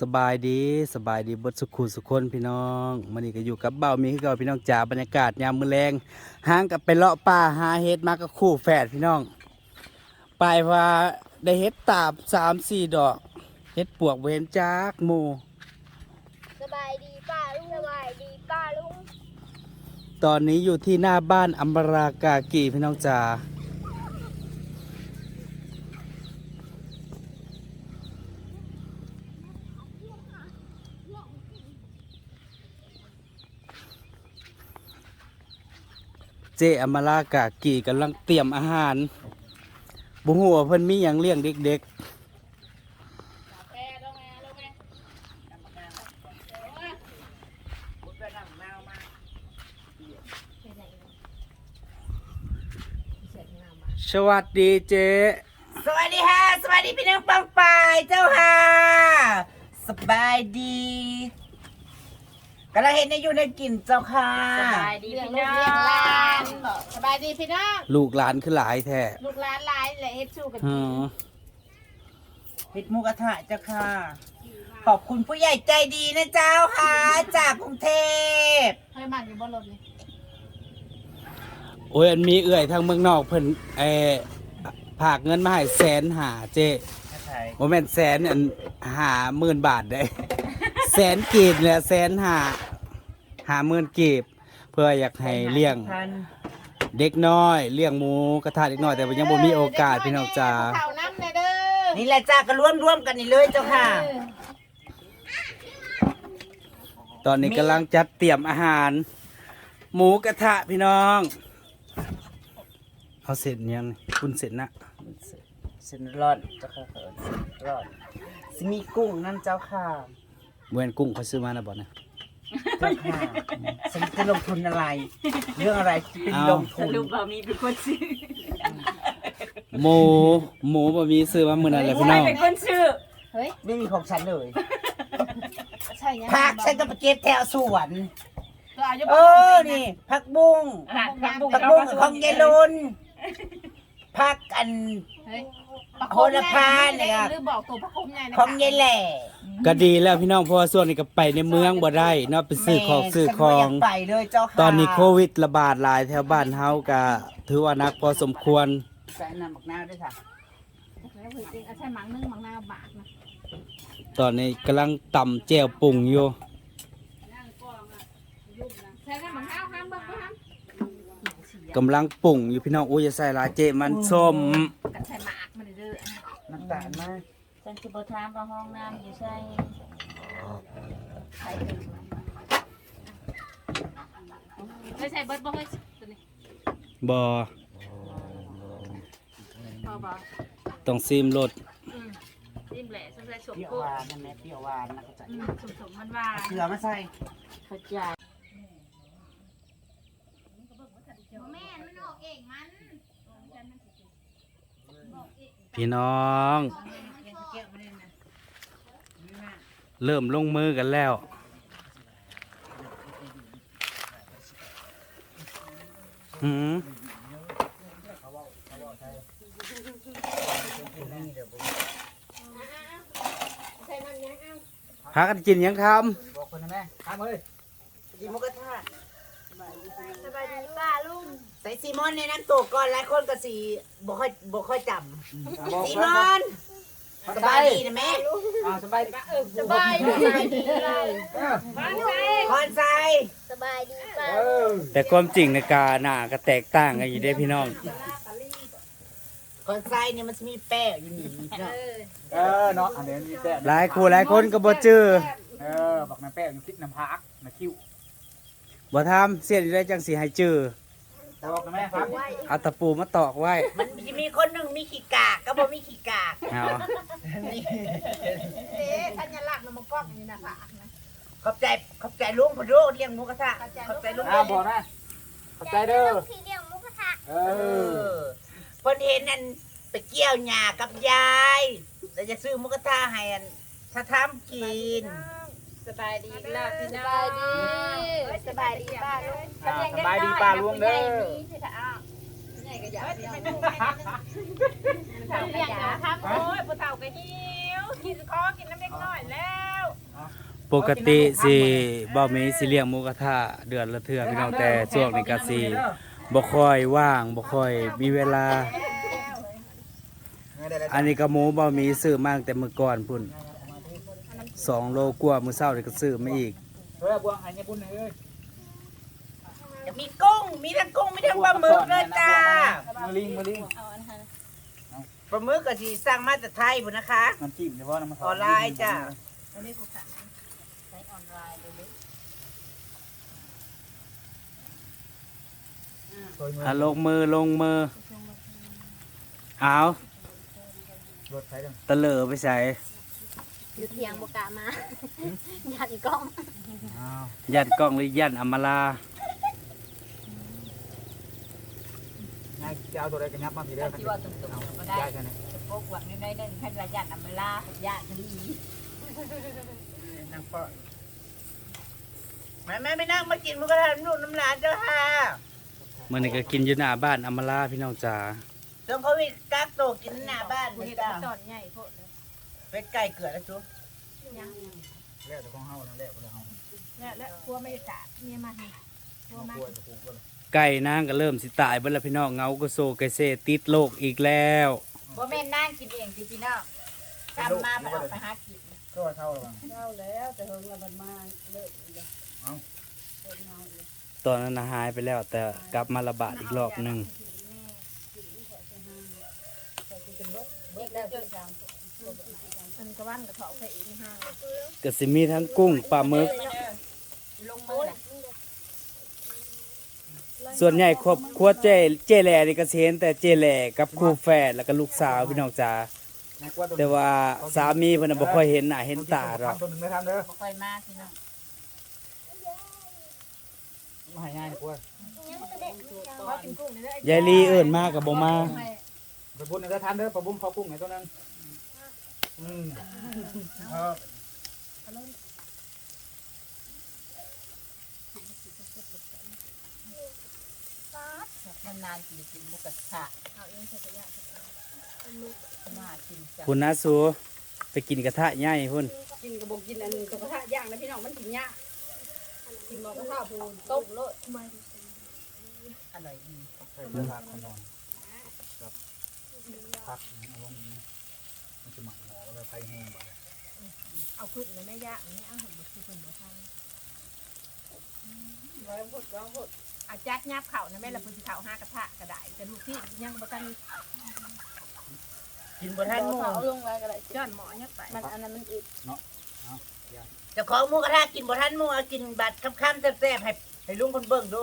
สบายดีสบายดีเบดสุขุสุขคนพี่น้องมันนี้ก็อยู่กับเบ้ามีคือเก่าพี่น้องจ๋าบรรยากาศยามมื้อแรงห่างกับไปเลาะป่าหาเห็ดมากับคู่แฝดพี่น้อง ไปว่าได้เห็ดตาบสามสี่ดอกเห็ดปวกเวนจากหมู่สบายดีป้าลุงสบายดีป้าลุงตอนนี้อยู่ที่หน้าบ้านอัมบรากากีพี่น้องจ๋า จอมบรากากีกำลังเตรียมอาหารบุหัวเพิ่นมีอย่างเลี้ยงเด็กๆ สวัสดีเจสวัสดีค่ะ สวัสดีพี่น้องปังปายเจ้าค่ะ สบายดี ก็เราเห็นในอยู่ในกลิ่นเจ้าค่ะสบายดีพี่น้องสบายดีพี่น้องลูกหลานคือหลายแท้ลูกหลานหลายแหละเฮ็ดสู้กันอืกินมเฮ็ดหมูกระทะเจ้าค่ะ ขอบคุณผู้ใหญ่ใจดีนะเจ้าค่ะ จากกรุงเทพเฮ้ยมันอยู่บนรถนี่โอ้ยอันมีเอื่อยทางเมืองนอกเพิ่นเออผากเงินมาให้แสนหาเจ โมแม่นแสนอันหาหมื่นบาทได้ แสนกีบเนี่ยแสนหาหาหมื่นกีบ เพื่ออยากให้เลี้ยง เด็กน้อย เลี้ยงหมูกระทะเด็กน้อยแต่ว่ายังบ่มีโอกาสพี่น้องจ๋าเข่าน้ำเลยเด้อนี่แหละจ้าก็ร่วมร่วมๆกันนี่เลยเจ้าค่ะ ตอนนี้กำลังจัดเตรียมอาหาร หมูกระทะพี่น้อง เอาเสร็จยังคุณเสร็จนะ เส้นร้อนเจ้าค่ะเส้นร้อนสิมีกุ้งนั่นเจ้าค่ะเวนกุ้งเขาซื้อมานะบอกนะเจ้าค่ะฉันจะลงทุนอะไร เรื่องอะไรที่เป็นเอาลงทุนหมูหมูบะมีซื้อมาเมื่อนั้นแหละพี่น้องเฮ้ยไม่มีของฉันเลยใช่ยังผักฉันก็ไปเก็บแถวสวนตัวอายุเออนี่ผักบุ้ง ผักบุ้งของยายลุนผักอันเฮ้ย โหระพาเนี่ยครับ หรือบอกตัวพระคุมไงนะของยายแหล่ก็ดีแล้วพี่น้องเพราะว่าส่วนนี้ก็ไปในเมืองบ่ได้เนาะไปซื้อของซื้อของ แม่ฉันบ่ยากไปเลยเจ้าค่ะตอนนี้โควิดระบาดหลายแถวบ้านเฮาก็ถือว่าหนักพอสมควร ใส่น้ำหมักน้าวด้วยค่ะแล้วเฮ้ยจริงเอาใช่หมังนึ่งหมังนาบาทนะตอนนี้กำลังตำแจ่วปรุงอยู่ ใช่ไหมหมังข้าวห้ามเบิกห้ามกำลังปรุงอยู่พี่น้องอุ้ยอย่าใส่หลายเจมันส้ม กันใช่หมากมันเด้อ น้ำตาลมาก ฉันจะบถามว่าห้องน้ำอยู่ใช่ไม่ใช่เบิร์ดบ่เฮ้ยตัวนี้บ่พอบ่ต้องซีมรสอืมจิ้มแหละฉันใส่สมเปรี้ยวกุ้หวานนะแม่เปรี้ยวหวานนะเข้าใจอืมสมสมมันหวานเกลือมาใส่เข้าใจแม่มันออกเองมัน พี่น้อง เริ่มลงมือกันแล้ว หืมพากันกินยังคบอกคนนะแม่ทำเลยกินหมุกระทะสบายดีป้าลุงใส่ซีมอนในน้ำตัวก่อนหลายคนก็สีบ่ค่อยบ่ค่อยจำซีมอน สบายดีนะแม่สบายสบายดีเลยคอนไซสบายดีป้าำแต่ความจริงในกาหน้าก็แตกต่างกันอยู่เด้พี่น้อง คอนไซเนี่ยมันจะมีแป้งอยู่นี่เนาะเออเนาะอันนี้มีแป้งหลายคู่หลายคนก็บ่จื้อเออบักน้ำแป้งพริกน้ำพักน้ำคิ้วบ่ทำเสียอยู่ได้จังสีให้จื้อ บอกนะแม่ครับเอาตะปูมาตอกไว้มันจะมีคนหนึ่งมีขี้กากก็บ่มีขี้กากเอาเอ๊ะทัญลักษณ์มันกล้องอยู่นะฝากนะขอบใจขอบใจลุงพอดูเลี้ยงหมูกระทะขอบใจลุงอ้าวบอกนะขอบใจเด้อที่เลี้ยงหมุกระทะเอเอออเพิ่นเห็นนั่นไปเกี่ยวหญ้ากับยายแล้วจะซื้อหมูกระทะให้อันถ้าทำกิน สบายดีล่ะพี่น้องสบายดีสบายดีป้าลุงอ่าสบายดีป้าลุงเด้อใหญ่ก็อยากเลี้ยงเลี้ยงทำโอ้ยผู้เฒ่าก็หิวกินคอกินน้ำเล็กน้อยแล้วปกติสิบ่มีสิเลี้ยงหมูกระทะเดือนละเทื่อพี่น้องแต่ช่วงนี้ก็สิบ่ค่อยว่างบ่ค่อยมีเวลา อันนี้ก็หมูบ่มีซื้อมาตั้งแต่มื้อก่อนพุ่น สองโลกว่ามื้อเช้านี่ก็ซื้อมาอีกเฮ้ยบวงอันนี้บุญเอ้ยจะมีกุ้ง มีทั้งกุ้งมีทั้งปลาหมึกเลยจ้ามาลิงมาลิงปลาหมึกก็สิสั่งมาจากไทยพุ่นนะคะน้ำจิ้มเฉพาะน้ำมันออนไลน์จ้ะอะลงมือลงมือเอารถไฟเด้อตะเหลอไปใส่ อยู่เทียงบกล้ามาญาติกล้องอ้าวยันกล้องหรือยันอำมาลา ง่ายจะเอาตัวใดกันยับมาพี่เด้อที่ว่าตุ่มๆก็ได้ ได้ใช่ไหมพวกหวังในๆนั่นให้ระยะนำเวลาญาติดีนางปอแม่แม่ไม่นั่งมากินหมุกกระทะนุ่มน้ำลานเจ้าค่ะมื่อนี้ก็กินอยู่หน้าบ้านอำมาลาพี่น้องจ๋าช่วงโควิดกักโตวกินหน้าบ้านกูนี่เห็นจ้าตอนใหญ่พวกเป็ดไก่เกลือแล้วจุยังแล้วแต่ของเฮานั่นแหละบ่ได้เฮาแล้วแล้วกลัวไม่จ่าเมียมาทีกลัวเอามากล้วยตะปูก็เลยไก่นางก็เริ่มสิตายเบิ่แล้วพี่น้องเงาก็โซไกเซติดโรคอีกแล้วว่าแม่นั่งกินเองสิพี่น้องกำมาไปออกไปหากินก็ว่าเท่าระวังตอนนั้นน่ะหายไปแล้ว แต่กลับมาระบาดอีกรอบหนึง มันก็ว่านกับเขาไปอีกห้างก็สิมีทั้งกุ้งปลาหมึก ลงมือแหละส่วนใหญ่ครอบครัวเจเจแหล่นี่ก็สิเห็นแต่เจแหล่กับครูแฝดแล้วก็ลูกสาวพี่น้องจ๋าง่ายกว่าตัวแต่ว่าสามีเพิ่นน่ะบ่ค่อยเห็นหน้าเห็นตาหรอกตัวหนึงได้ทำเด้อบ่ค่อยมาพี่น้องมาให้ง่ายกว่าเขากินกุ้งนี่แหละยายลีเอิ้นมาก็บ่มาไปบุญได้ทำเด้อปลาบุ้มขอกุ้งให้ตัวนึง อืมเออนานๆกินกินมุกกระทะเอาเองใช่ไหมมากินจ้ะคุณนะสูไปกินกระทะใหญ่พุ่นกินกระบอกกินอันนึงกระทะย่างนะพี่น้องมันกินยากกินหมอกระทะปูต้มโลดอร่อยดีใส่เสื้อผ้าขนอนครับพักเอาลงนี้มัน จะหมักหมอแล้วไฟแห้งบ่เอาขึ้นเลยไม่ยากไม่เอาหุ่นคือหุ่นมาทำร้อยพุดร้อยพุดอาจัดยับเข่านะแม่ละพุดเข่าห้ากระทะกระไดแต่ลูกที่ยังบ่ทันกินบนท่านหมูเอาลงไว้ก็ได้ย้อนหมอยับไปมันอันนั้นมันอึดเจะของหมูกระทะกินบนท่านหมูเอากินบัดค่ำๆแซ่บๆให้ให้ลุงคนเบิ่งดู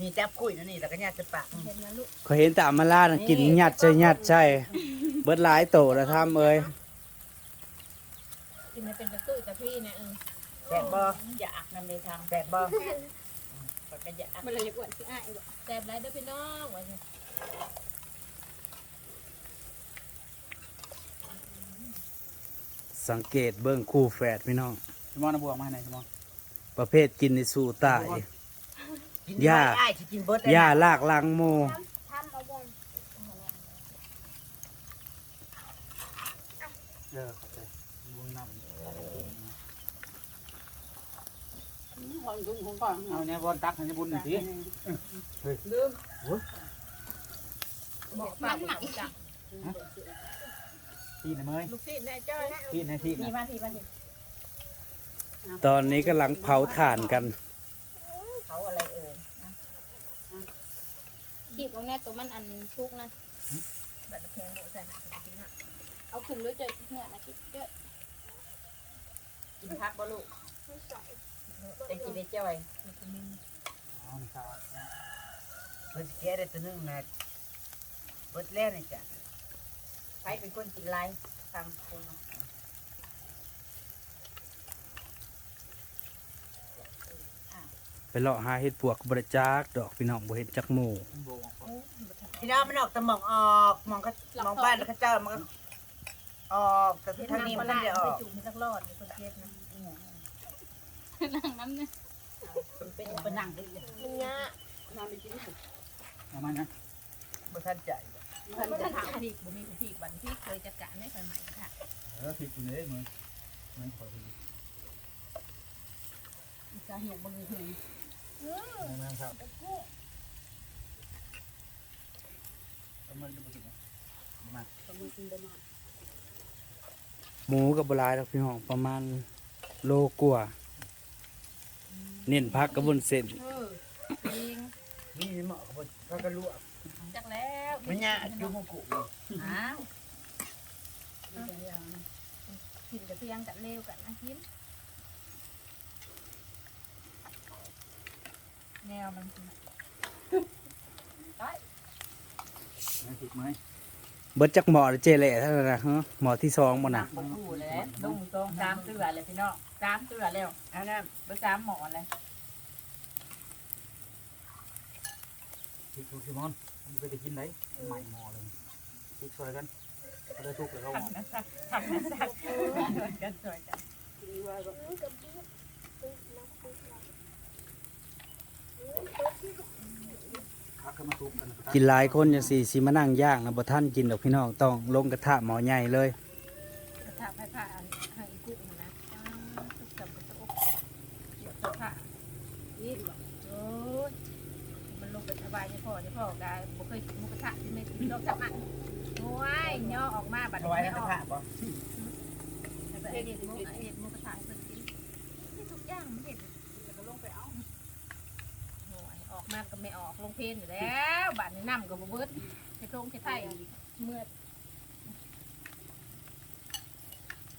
นี่จับคุยนะนี่แล้วก็ญาติจะปากเห็นนะลูกเขาเห็นแต่อำมาลาน่ะกินยัดใช่ยัดใช่เบิดหลายโตแล้วทำเอ้ยกินเป็นกระตุ้ยกระพี่เนี่ยเออแซ่บบ่อยากนำไปทแซ่บบ่ำก็อยากมันเลยอ้วนสิอ้ายบ่แซ่บไรเด้อพี่น้องว่าสิสังเกตเบิ่งคู่แฝดพี่น้องสมองน้ำบวกมาให้ไหนสมองประเภทกินในสู่ตายกินย่าไม่ได้สิกินเบิดเลยย่านะลากลังโม ทำเอาบ่น เออเข้าใจบุญน้ำเอาเนี่ยบอลตักให้บุญหน่อยสิบอกฟังหนังจังพี่นะเมยลูกศิษย์แน่จ้อยพี่นะพี่มีนะมาทีมาทีตอนนี้กำลังเผาถ่านกันเขาอะไรเอ่ยขีบตรงนี้ตัวมันอันชุกนะบัตรเพลงหมูใส่หนังกินอะ เอาขึ้นด้วยเจอเนื้อนะคิดเยอะกินพักบ่ลูกจะกินได้จ้อยเอานี่ครับเพิ่นสิแก้ได้ตัวหนึงนะเบิดแล้วนี่จ้ะใครเป็นคนกินไรทำปรุงไปเลาะหาเห็ดปวกบริจาคดอกพี่น้องบ่เห็นจักหมู่โบกพี่น้องมันออกแต่หมองออกหมองเขาหมองบ้านเขาเจ้ามันก็ ออกแต่เฮ็ดทางน้ำนี้ปมันลาไม่ได้อไปอกจุ่มให้สักรอดมีคนเทศนะนั่งน้ำเนี่ยเป็นเป็นหนังเลยมันยะเอามานะบ่ทันใจมันจะถามพีกบ่มีพีกบันที่เคยจัดการไม่เคยใหม่ค่ะเออผิดคุณเลยมึงมึงขอทีจะเหี่ยวบนหืนนะครับเอามันจะมากินมาตะมือกินบ่มา หมูกับบหลายแล้วพี่น้องประมาณโลกว่าเน้นพักกับบุนเส้นเออจริงนี่เหมาะกับพระกระลวกจักแล้วมันยาอยู่มงกุฎอ้าวกินกับเพียงกับเลวกันนะกินแนวมันนะติดไหม เบิดจักหมอหรือเจเล่เท่านั้นนะฮะหมอที่สองบ่น่ะบ่คู่แล้วลงตรงสามเตือเลยพี่น้องสามเตือแล้วเอานะเบอร์สามหมอเลยติดดูสิมอนมันไปได้กินไหนใหม่หมอเลยติดช่วยกันก็ได้ทุกเลยเขาหมอทำนะสักทำนะสักกันสวยกัน กับพี่ปึ๊กนะปึ๊กนะ พั กินหลายคนจังซี่สิมานั่งย่างนะบ่ทันกินดอกพี่น้องต้องลงกระทะหมอใหญ่เลยกระทะไผ่ผ้าให้อีกุ๊กนะกับกระตุกกระทะนี่บอกโอ้ยมันลงไปสบายนี่พ่อนี่พ่อได้บ่เคยกินหมูกระทะที่ไม่กินดอกจับมันโอ้ยย่อออกมาบัดนี้ไม่ในอกระอกทะบ่แต่เห็ดหมูกระทะให้เพิ่นกินนี่ทุกอย่างเด็ดแต่ก็ลงไปเอาโอ้ยออก มาก็ไม่ออกลงเพลนอยู่แล้วบัดนี้น้ำก็บ่เบิดใช้ทงใช้ไทยเมื่อ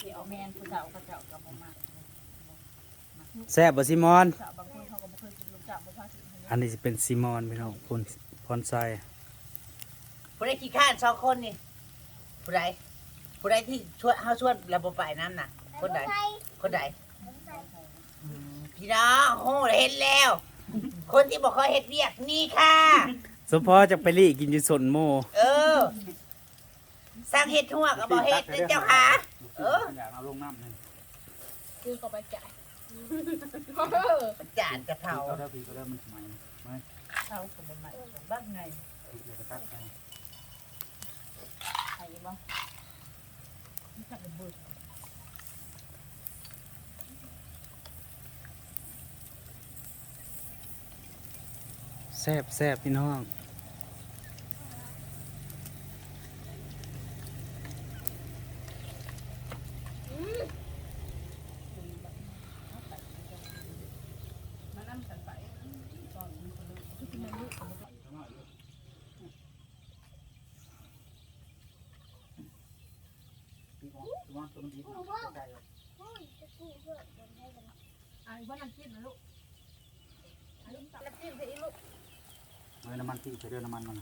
เดี๋ยวแมนผู้เฒ่าเขาเจ้าก็บ่มาแซ่บบ่ซิมอน สาวบางคนเขาก็บ่เคยกินลูกจับบ่พาสิอันนี้สิเป็นซิมอนพี่น้องคนพรไซผู้ใดขี้ข้านสองคนนี่ผู้ใดผู้ใดที่ชวนเฮาชวนระบบไปน้ำน่ะ คนใดไทยคนใดอืมพี่น้องโหเห็นแล้ว คนที่บอกเขาเฮ็ดเรียกนี่ค่ะ สมพอจะไปรีกินอยู่สนโมเออ สร้างเฮ็ดทั่วก็บอกเฮ็ดนะเจ้าค่ะ เออ อยากเอาลงน้ำนึงคือก็ไปจ่ายจานจะเผาเขาได้ปีก็ได้มันใหม่ไหมเขาก็บ่มาบ้างไงติดเลยกระตักไปไอ้บ่จับเบิด ซ่บแซ่บพี่น้องมานํกันไปตอนนี้คนที่มันลูกพี่บอกพี่ว่าตัวมันดีใกล้เลยโอ้ยจะพูดเพื่อคนให้กันไอ้บ่น้ำจิ้มนะลูกลูกตับน้ำจิ้มใส่ลูก เมื่อน้ำมันที่ใช้เรือน้ำมันมัน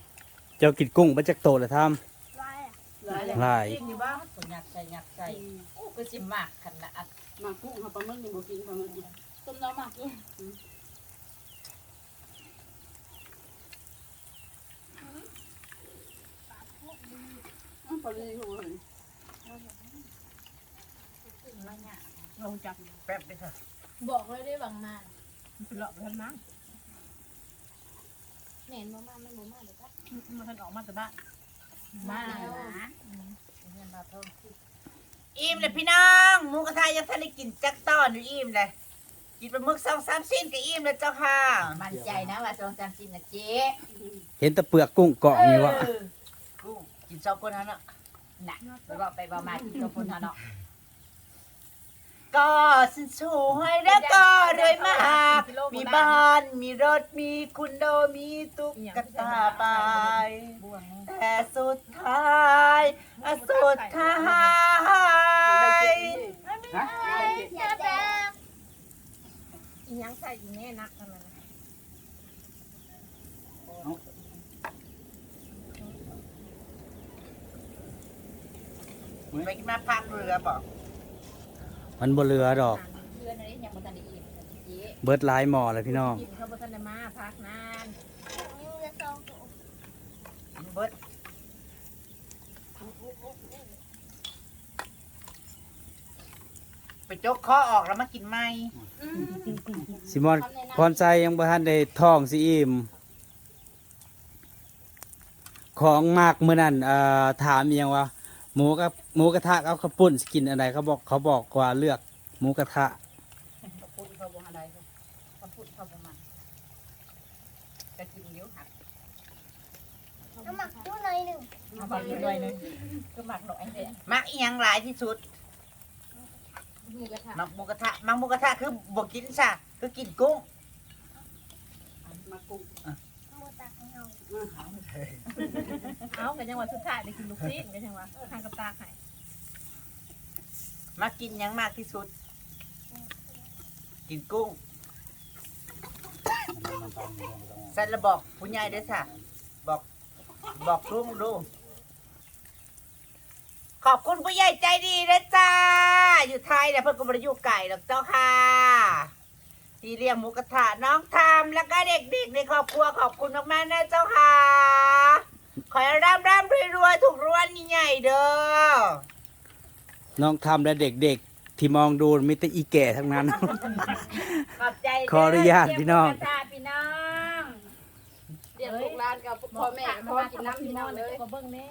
เจ้ากินกุ้งบ่จักโตแล้วทำไล่อะหลายจิ้มอยู่บ้างก็ยัดใส่ยัดใส่โอ้ก็สิมากขนาดมากุ้งเขาปลาหมึกนี่บ่กินปลาหมึกนี่ต้มน้ำมากเลยอ้าวปลาลีเขาบอกเลยลงจับแป๊บเดียวค่ะบอกเลยได้บางมามันเป็นหลอกมันมั้ง แหน่นบ่มามันบ่มาเดี๋ยวก็มันออกมาแต่บ้านมานะอิ่มเลยพี่น้องหมูกระทะยังทันได้กินจักต้อนอยู่อิ่มเลยกินปลาหมึกสองสามสิ้นก็อิ่มแล้วเจ้าค่ะมั่นใจนะว่าจองจำสินนะเจ๊เห็นแตะเปลือกกุ้งเกาะนี่วะเออกูกินสองคนนั้นอะน่ะไปบอกไปบอกมาที่ตัวคนเนาะก็สินสวยแล้วก็รวยมาก มีบ้าน มีรถ มีคุณโด มีตุ๊กตาไปบ่วงแต่สุดท้ายอะสุดท้ายอย่าแดงอีหยังใส่อีแม่นักทำไมนะไปกินมาพักเรือบอกมันบ่เหลือดอก เพื่อนอะไรยังบ่ทันได้อิ่ม เจ๊เบิดหลายหมอเลยพี่น้องอิ่มเขาบ่ทันได้มาพักนานยูจะซองตัวเบิดไปจกคอออกแล้วมากินไหมซิมอนพรไซยังบ่ทันได้ท้องสิอิ่มของมากมื้อนั้นเอ่อถามอีหยังว่าหมูกับหมูกระทะกับข้าวปุ้นสิกินอะไรเขาบอกเขาบอกว่าเลือกหมูกระทะ ขอบคุณเขาบ่อะไร น้ำหมักตู้หน่อยหนึ่ง เอาไปด้วยนึงก็หมักดอกไอ้เด็ดมักอีหยังหลายที่สุดหมูกระทะมักหมูกระทะมักหมูกระทะคือบ่กินซะคือกินกุ้งมากุ้งโมตักให้เราเอากันยังว่าสุดท้ายได้กินลูกชิ้นกันยังว่าทางกับตาไข่มักกินหยังมากที่สุด กินกุ้งน้ำตาลน้ำตาลสันระบอกผู้ใหญ่เด้อค่ะบอกบอกลุงดู ขอบคุณผู้ใหญ่ใจดีนะจ้า อยู่ไทยเนี่ยเพิ่นก็บริยุไก่หรอกเจ้าค่ะที่เลี้ยงหมูกระทะน้องทามแล้วก็เด็กๆในครอบครัวขอบคุณมากๆนะเจ้าค่ะ ขอให้ร่ำร่ำรวยรวยๆถูกรางวัลใหญ่ๆเด้อน้องทำและเด็กๆ ที่มองดูมีแต่อีแก่ทั้งนั้น ขอบใจเด้ขออนุญาตพี่น้องเตรียมหมูกระทะพี่น้องเดี๋ยวลูกหลานกับพ่อแม่ขอกินน้ำพี่น้องเลย ก็เบิ่งแน่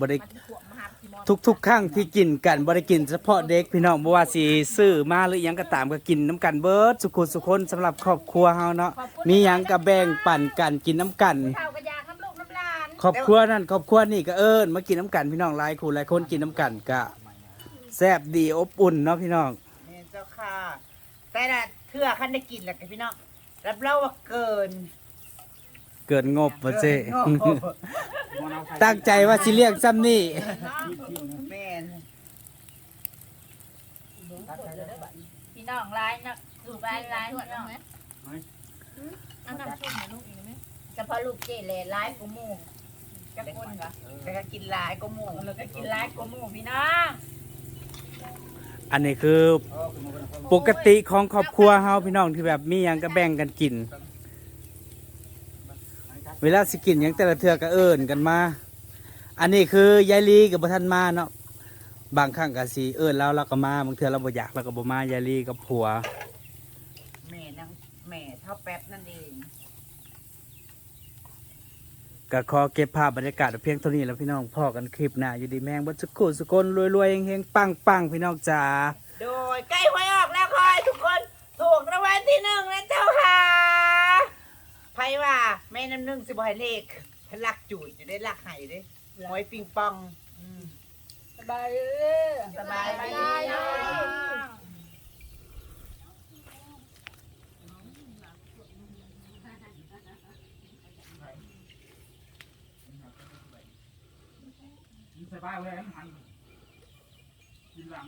บ่ได้มาที่ขวบมาหาพี่มอนทุกๆครั้งที่กินกันบ่ได้กินเฉพาะเด็กพี่น้องบ่ว่าสิซื้อมาหรือหยังก็ตามก็กินน้ำกันเบิดสุขุสุคนสำหรับครอบครัวเฮาเนาะมีหยังก็แบ่งปันกันกินน้ำกัน ข้าวกระยาน้ำลูกน้ำหลานครอบครัวนั่นครอบครัวนี่ก็เอิ้นมากินน้ำกันพี่น้องหลายคู่หลายคนกินน้ำกันก็แซ่บดีอบอุ่นเนาะพี่น้องนี่เจ้าค่ะ แต่ละเทื่อคันได้กินแหละค่ะพี่น้องรับรองว่าเกิน เกินงบบ่เจ้โอ้โหตั้งใจว่าสิเลี้ยงซ้ำนี่แม่นพี่น้องร้ายนะลูกร้ายร้ายพี่น้องอันน้ำชุ่มนะลูกอีกไหมเฉพาะลูกเจเลร้ายกูมูจะคนเหรอแต่ก็กินหลายกูมูเราก็กินร้ายกว่าหมูพี่น้องอันนี้คือปกติของครอบครัวเฮาพี่น้องที่แบบมีหยังก็แบ่งกันกิน เวลาสิกินหยังแต่ละเทื่อก็เอิ้นกันมา อันนี้คือยายลีกับบ่ทันมาเนาะบางครั้งก็สิเอิ้นแล้วเราก็มาบางเทื่อเราบ่อยากเราก็บ่มายายลีกับผัว แม่นางแม่เท่าแป๊บนั่นเองก็ขอเก็บภาพบรรยากาศไว้เพียงเท่านี้แล้วพี่น้องพอกันคลิปหน้าอยู่ดีแมงบัดสุกุสุคนรวยๆเฮงๆปังๆพี่น้องจ๋า โดยใกล้หวยออกแล้วคอยทุกคน ถูกรางวัลที่หนึ่งนะเจ้าค่ะไพ่ ว่าแม่น้ำหนึ่งสิบหอยเลขพลักจูดอยู่ได้ลักไห้เด้หอยปิงปองอืมสบายเลยสบายไปดีเลยใส่ป้ายไว้ให้มันหันกินหลัง